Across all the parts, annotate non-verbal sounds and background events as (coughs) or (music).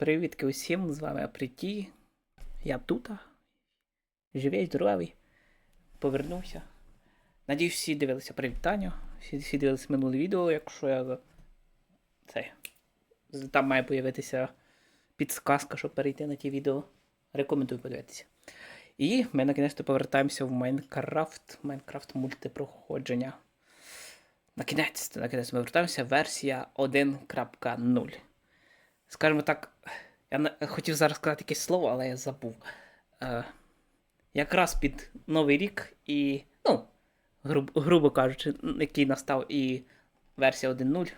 Привітки усім, з вами Апреті. Я тут. Живий, здоровий. Повернувся. Надіюсь, всі дивилися привітання. Всі, всі дивилися минуле відео, якщо я. Це. Там має появитися підсказка, щоб перейти на ті відео. Рекомендую подивитися. І ми накінець повертаємося в Майнкрафт. Майнкрафт мультипроходження. Накінець, накінець ми вертаємося. Версія 1.0. Скажімо так, я хотів зараз сказати якесь слово, але я забув. Е, якраз під Новий рік і, ну, груб, грубо кажучи, який настав і версія 1.0.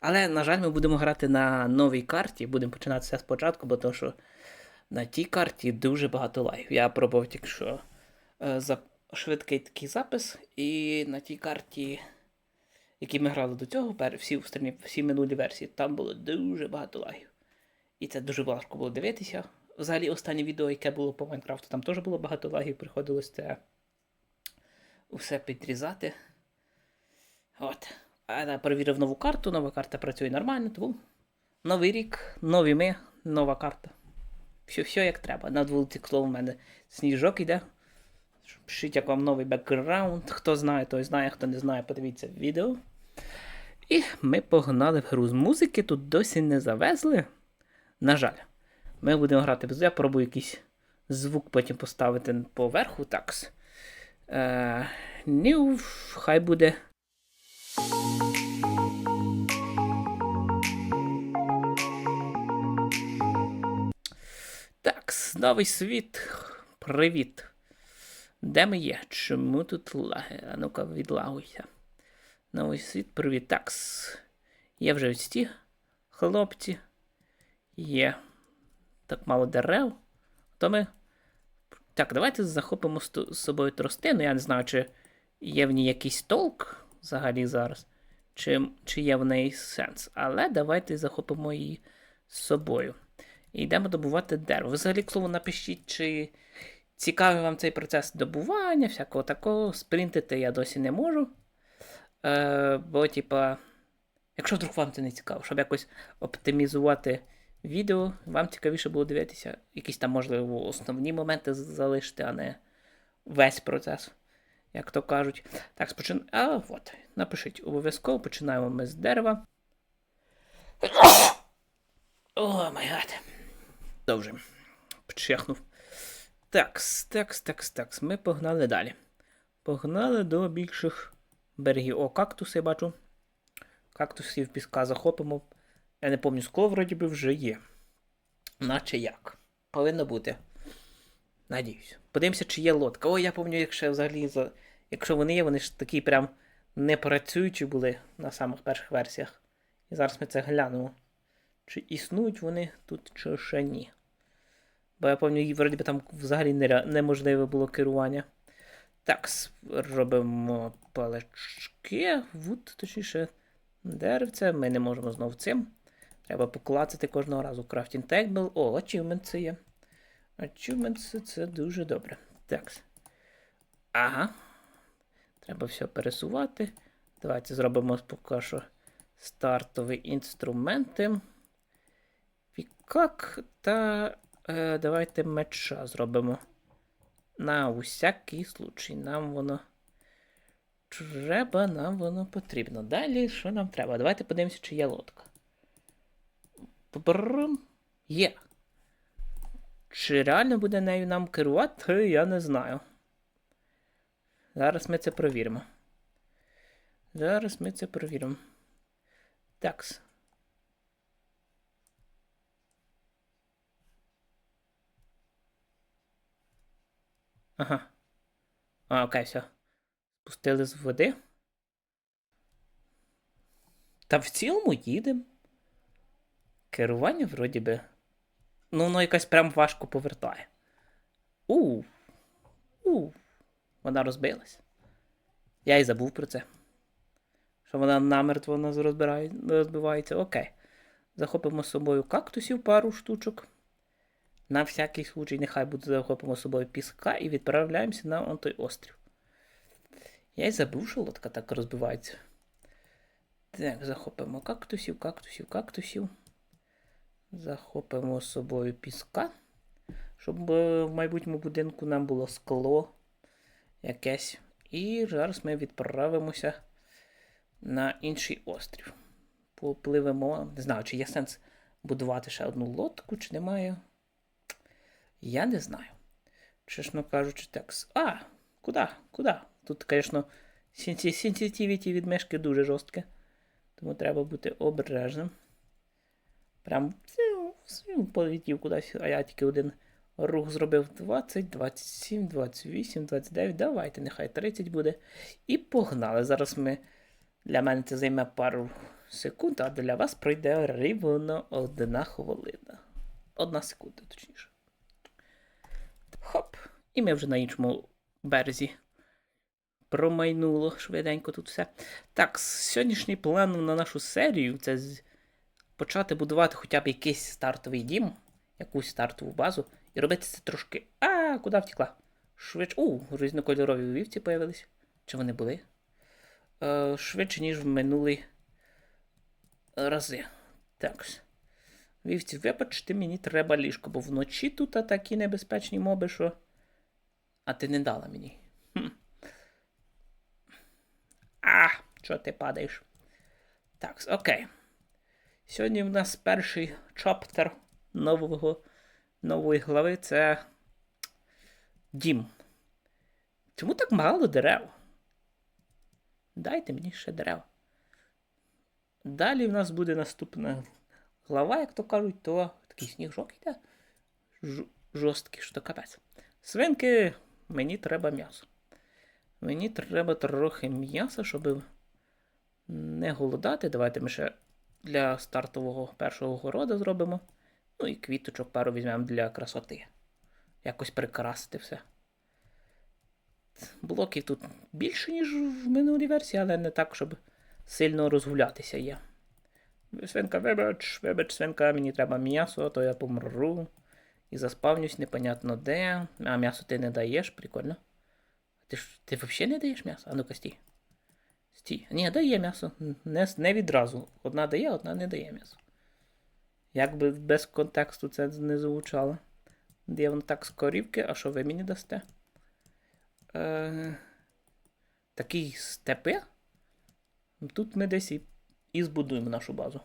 Але, на жаль, ми будемо грати на новій карті. Будемо починати все спочатку, бо то, що на тій карті дуже багато лайв. Я пробував тільки що е, за швидкий такий запис, і на тій карті які ми грали до цього, всі всі минулі версії, там було дуже багато лагів. І це дуже важко було дивитися. Взагалі, останнє відео, яке було по Майнкрафту, там теж було багато лагів, приходилось це все підрізати. От. Я перевірив нову карту, нова карта працює нормально, тому новий рік, нові ми, нова карта. Все, все як треба. На вулиці, хто в мене сніжок іде. Пишіть, як вам новий бекграунд. Хто знає, той знає, хто не знає, подивіться відео. І ми погнали в гру з музики. Тут досі не завезли. На жаль, ми будемо грати без. Я пробую якийсь звук потім поставити поверху. Такс. Е, Ню, хай буде. Такс, новий світ. Привіт. Де ми є? Чому тут лаги? А ну-ка, відлагуйся. Новий світ, привіт. Такс. Є вже ось ті хлопці. Є. Так мало дерев. То ми. Так, давайте захопимо з собою тростину. Я не знаю, чи є в ній якийсь толк взагалі зараз, чи чи є в неї сенс. Але давайте захопимо її з собою. І йдемо добувати дерево. Взагалі, к слову, напишіть, чи Цікавий вам цей процес добування, всякого такого. Спринтити я досі не можу. Е, Бо, типа, якщо вдруг вам це не цікаво, щоб якось оптимізувати відео, вам цікавіше було дивитися, якісь там, можливо, основні моменти залишити, а не весь процес, як то кажуть. Так, спочин... А, от, напишіть, обов'язково починаємо ми з дерева. (coughs) О, май гад. Добре. Почехнув. Такс, такс, такс, такс. Ми погнали далі. Погнали до більших берегів. О, кактуси бачу. Кактусів піска захопимо. Я не пам'ятаю, скло вроді би вже є. Наче як. Повинно бути. Надіюсь. Подивимося, чи є лодка. О, я пам'ятаю, якщо взагалі. Якщо вони є, вони ж такі прям не працюючі були на самих перших версіях. І зараз ми це глянемо. Чи існують вони тут, чи ще ні. Бо я пам'ятаю, вроді би там взагалі неможливе було керування. Так, робимо палички, вуд, точніше, деревце. Ми не можемо знову цим. Треба поклацати кожного разу. Crafting table. О, achievement це є. Achievement це дуже добре. Так. Ага. Треба все пересувати. Давайте зробимо поки що стартові інструменти. Пікак та Е, Давайте меча зробимо. На усякий случай. Нам воно. Треба, нам воно потрібно. Далі, що нам треба? Давайте подивимося, чи є лодка. Брррм. Є. Чи реально буде нею нам керувати, я не знаю. Зараз ми це провіримо. Зараз ми це провіримо. Такс. Ага. А, окей, все. Спустили з води. Та в цілому їдемо. Керування вроді би. Ну, воно якось прям важко повертає. У. У. Вона розбилась. Я й забув про це. Що вона намертво нас розбирає, розбивається. Окей. Захопимо з собою кактусів пару штучок. На всякий случай, нехай буде захопимо з собою піска і відправляємося на он той острів. Я й забув, що лодка так розбивається. Так, захопимо кактусів, кактусів, кактусів. Захопимо з собою піска, щоб е, в майбутньому будинку нам було скло якесь. І зараз ми відправимося на інший острів. Попливемо. Не знаю, чи є сенс будувати ще одну лодку, чи немає. Я не знаю. Чесно кажучи, так. А, куди? Куди? Тут, звісно, сенситивіті від мишки дуже жорстке. Тому треба бути обережним. Прям полетів кудись, а я тільки один рух зробив 20, 27, 28, 29. Давайте, нехай 30 буде. І погнали. Зараз ми. Для мене це займе пару секунд, а для вас пройде рівно одна хвилина. Одна секунда, точніше. Хоп. І ми вже на іншому березі. Промайнуло швиденько тут все. Так, сьогоднішній план на нашу серію це почати будувати хоча б якийсь стартовий дім, якусь стартову базу, і робити це трошки. А, куди втекла? Швидше. У, різнокольорові вівці появились. Чи вони були? Е, швидше, ніж в минулі рази. Так. Вівці, вибачте, мені треба ліжко, бо вночі тут такі небезпечні моби, що. А ти не дала мені. Хм. А, що ти падаєш? Так, окей. Сьогодні в нас перший чаптер нового, нової глави це дім. Чому так мало дерев? Дайте мені ще дерев. Далі в нас буде наступна глава, як то кажуть, то такий сніжок йде. Жорсткий, що то капець. Свинки, мені треба м'ясо. Мені треба трохи м'яса, щоб не голодати. Давайте ми ще для стартового першого города зробимо. Ну і квіточок пару візьмемо для красоти. Якось прикрасити все. Блоків тут більше, ніж в минулій версії, але не так, щоб сильно розгулятися є. Свинка, вибач, вибач, свинка, мені треба м'ясо, то я помру. І заспавнюсь непонятно де. А м'ясо ти не даєш, прикольно. Ти ж ти взагалі не даєш м'ясо? А ну-ка стій. Стій. Ні, дає м'ясо. Не, не відразу. Одна дає, одна не дає м'ясо. Як би без контексту це не звучало. Де воно так з корівки, а що ви мені дасте? Е, такий степи. Тут ми десь і, і збудуємо нашу базу.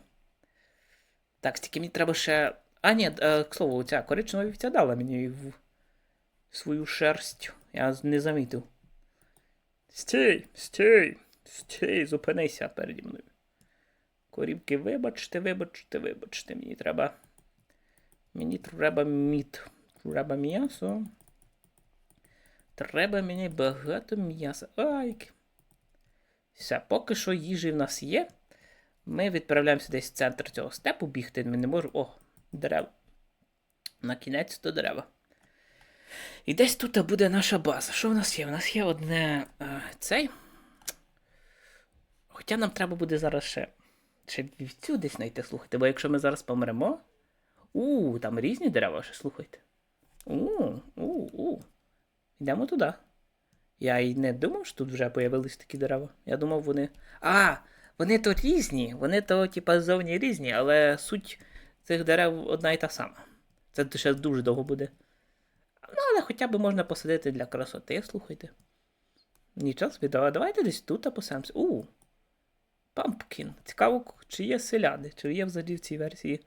Так, стільки мені треба ще. А, ні, е, к слову, ця коричнева вівця дала мені в свою шерсть. Я не замітив. Стій, стій, стій, зупинися переді мною. Корівки, вибачте, вибачте, вибачте, мені треба. Мені треба мід. Треба м'ясо. Треба мені багато м'яса. Ай. Все, поки що їжі в нас є. Ми відправляємося десь в центр цього степу бігти. Ми не можемо. О, дерева. На кінець то дерева. І десь тут буде наша база. Що в нас є? У нас є одне е, цей. Хоча нам треба буде зараз ще, ще вівцю десь знайти, слухайте, бо якщо ми зараз помремо. У, там різні дерева ще слухайте. У, у, у. Йдемо туди. Я й не думав, що тут вже появились такі дерева. Я думав, вони. А, вони то різні, вони то, типа, зовні різні, але суть цих дерев одна і та сама. Це ще дуже довго буде. Ну, але хоча б можна посадити для красоти, слухайте. Нічого собі, давай- давайте десь тут посадимося. У. Пампкін. Цікаво, чи є селяни, чи є взагалі в цій версії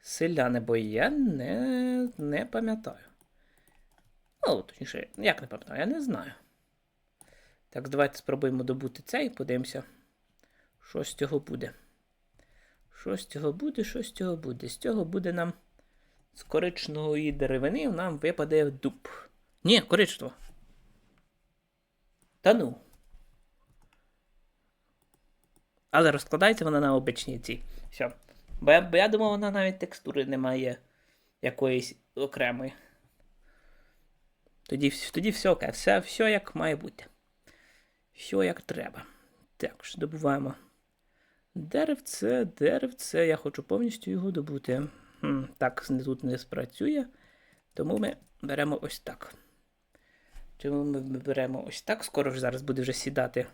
селяни, бо я не, не пам'ятаю. Ну, точніше, як не пам'ятаю, я не знаю. Так, давайте спробуємо добути цей, подивимося, що з цього буде. Що з цього буде, що з цього буде? З цього буде нам з коричневої деревини нам випаде дуб. Ні, коричнево. Та ну. Але розкладається вона на обичній ці. Все. Бо я, бо я думав, вона навіть текстури не має якоїсь окремої. Тоді, тоді все окей, все, все як має бути. Все як треба. Так, добуваємо. Деревце, деревце, я хочу повністю його добути. Хм, так, тут не спрацює. Тому ми беремо ось так. Тому ми беремо ось так. Скоро ж зараз буде вже сідати.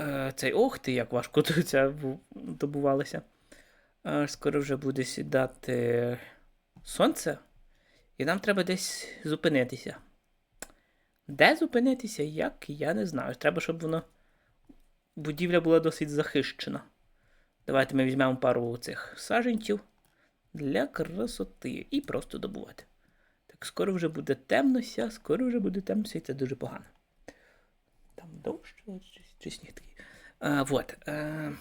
Е, цей ох ти, як важко (laughs) тут добувалося. Е, Скоро вже буде сідати сонце, і нам треба десь зупинитися. Де зупинитися, як, я не знаю. Треба, щоб воно. Будівля була досить захищена. Давайте ми візьмемо пару цих саженців для красоти і просто добувати. Так, скоро вже буде темнося, скоро вже буде темнося, і це дуже погано. Там дощ чи, сніг такий. А, вот. А,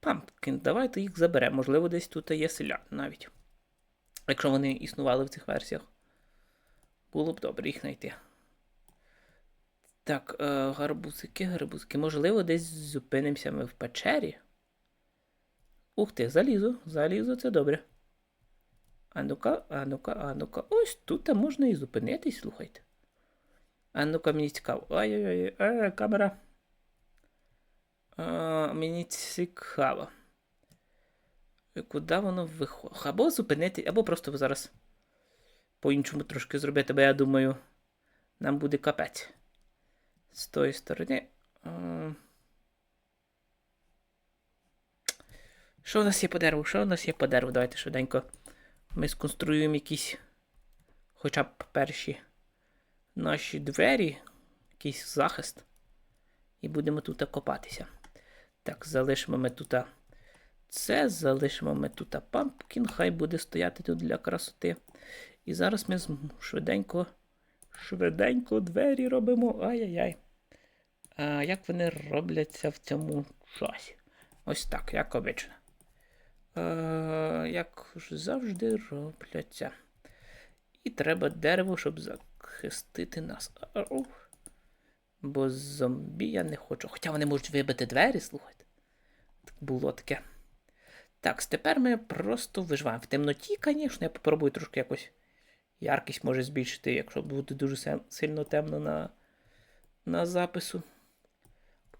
Пампкін, давайте їх заберемо. Можливо, десь тут є селян навіть. Якщо вони існували в цих версіях. Було б добре їх знайти. Так, е, гарбузики, гарбузики. Можливо, десь зупинимося ми в печері. Ух ти, залізо, залізо, це добре. А ну-ка, а ну-ка, а ну-ка. Ось тут можна і зупинитись, слухайте. А ну-ка, мені цікаво. Ай-яй-яй, е, камера. А, мені цікаво. Куди воно виходить? Або зупинити, або просто зараз по-іншому трошки зробити, бо я думаю, нам буде капець. З тої сторони. Що у нас є по дереву? Що у нас є по дереву? Давайте швиденько. Ми сконструюємо якісь хоча б перші наші двері, якийсь захист. І будемо тут копатися. Так, залишимо ми тут це, залишимо ми тут пампкін, хай буде стояти тут для красоти. І зараз ми швиденько, швиденько двері робимо. Ай-яй-яй. Як вони робляться в цьому часі? Ось так, як обично. Як завжди робляться. І треба дерево, щоб захистити нас. Бо зомбі я не хочу. Хоча вони можуть вибити двері, слухайте. Так було таке. Так, тепер ми просто виживаємо. В темноті, звісно, я попробую трошки якось яркість може збільшити, якщо буде дуже сильно темно на, на запису.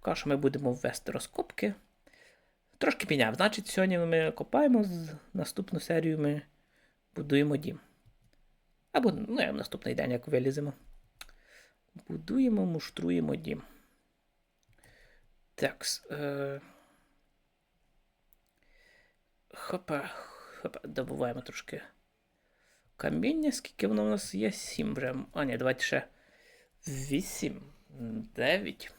Поки що ми будемо ввести розкопки. Трошки підняв. Значить, сьогодні ми копаємо, наступну серію ми будуємо дім. Або ну, як наступний день, як виліземо. Будуємо, муштруємо дім. Так. Е... Хопа, хопа, добуваємо трошки каміння. Скільки воно у нас є? Сім вже. А, ні, давайте ще. Вісім, дев'ять,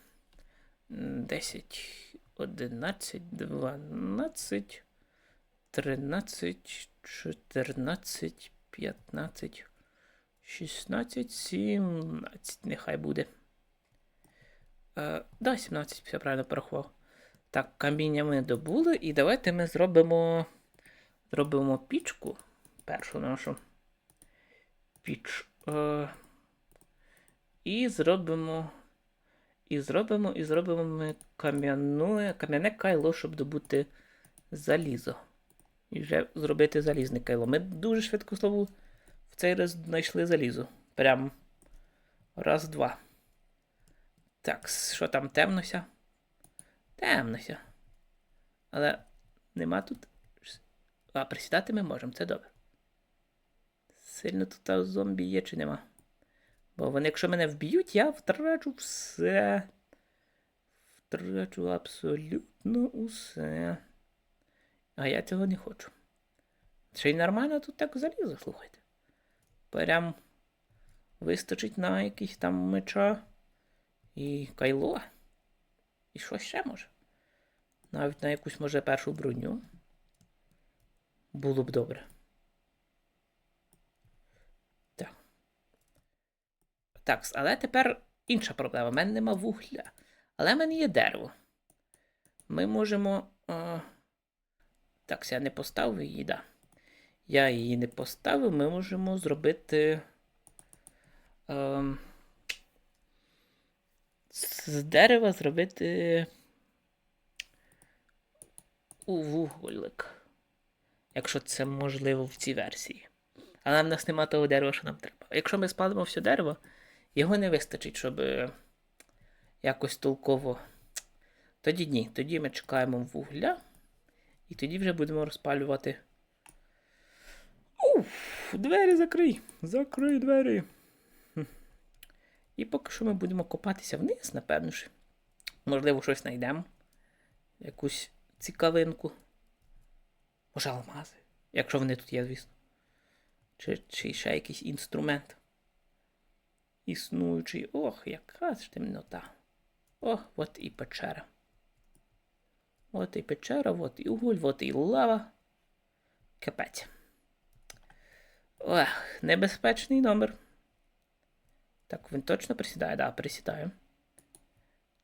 десять, одинадцять, дванадцять, тринадцять, чотирнадцять, п'ятнадцять. 16, 17, нехай буде. Е, да, 17, все правильно порахував. Так, каміння ми добули, і давайте ми зробимо. Зробимо пічку. Першу нашу піч. Е, і зробимо. І зробимо, і зробимо ми кам'яне кайло, щоб добути залізо. І вже зробити залізне кайло. Ми дуже швидко слово в цей раз знайшли залізо. Прям раз-два. Так, що там темнося? Темнося. Але нема тут. А, присідати ми можемо, це добре. Сильно тут зомбі є чи нема? Бо вони, якщо мене вб'ють, я втрачу все. Втрачу абсолютно усе. А я цього не хочу. Ще й нормально тут так залізо, слухайте. Прям вистачить на якийсь там меча і кайло. І що ще може? Навіть на якусь, може, першу броню. Було б добре. Так. Так, але тепер інша проблема. У мене нема вугля. Але в мене є дерево. Ми можемо. А... Так, я не поставив її, да. Я її не поставив, ми можемо зробити. Ем, з дерева зробити у вуголик. Якщо це можливо в цій версії. Але в нас немає того дерева, що нам треба. Якщо ми спалимо все дерево, його не вистачить, щоб е, якось толково. Тоді ні. Тоді ми чекаємо вугля. І тоді вже будемо розпалювати. Уф, двері закрий. Закрий двері. І поки що ми будемо копатися вниз, напевно ж. Можливо, щось знайдемо. Якусь цікавинку. Може, алмази. Якщо вони тут є, звісно. Чи, чи ще якийсь інструмент. Існуючий. Ох, яка ж темнота. Ох, от і печера. От і печера, от і уголь, от і лава. Капець. Ох, небезпечний номер. Так, він точно присідає, да, присідає.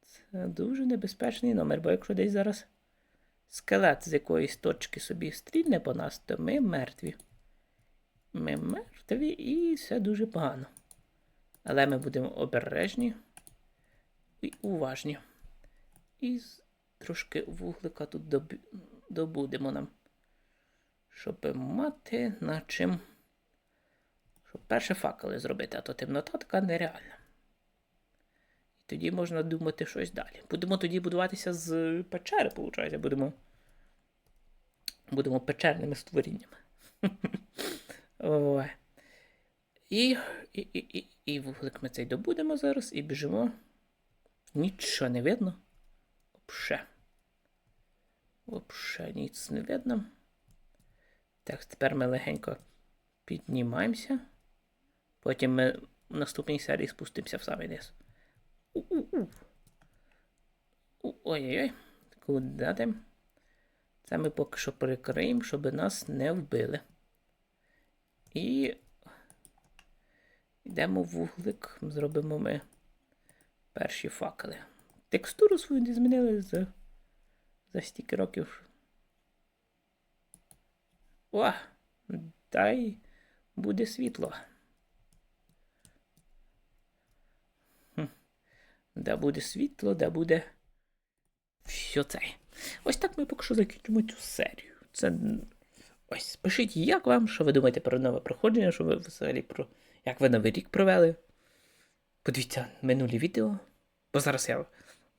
Це дуже небезпечний номер, бо якщо десь зараз скелет з якоїсь точки собі стрільне по нас, то ми мертві. Ми мертві і все дуже погано. Але ми будемо обережні і уважні. І трошки вуглика тут доб... добудемо нам. Щоб мати на чим. Щоб перше факели зробити, а то темнота така нереальна. І тоді можна думати щось далі. Будемо тоді будуватися з печери, виходить. Будемо. Будемо печерними створіннями. (laughs) Ой. І, і, і, і, і вуглик ми цей добудемо зараз і біжимо. Нічого не видно. Вообще. Вообще ніц не видно. Так, тепер ми легенько піднімаємося. Потім ми в наступній серії спустимося в самий низ. Ой-ой-ой. Куди ти? Це ми поки що перекриємо, щоб нас не вбили. І йдемо в вуглик, зробимо ми перші факели. Текстуру свою не змінили за, за стільки років. О! Дай буде світло. Хм. Де буде світло, де буде все це. Ось так ми поки що закінчимо цю серію. Це ось пишіть, як вам, що ви думаєте про нове проходження, що ви взагалі про. Як ви новий рік провели. Подивіться минулі відео. Бо зараз я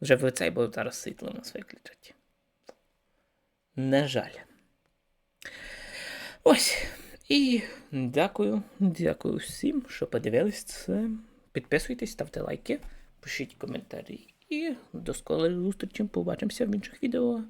вже в цей, бо зараз світло у нас виключать. На жаль. Ось. І дякую, дякую всім, що подивились це. Підписуйтесь, ставте лайки, пишіть коментарі. І до скорої зустрічі. Побачимося в інших відео.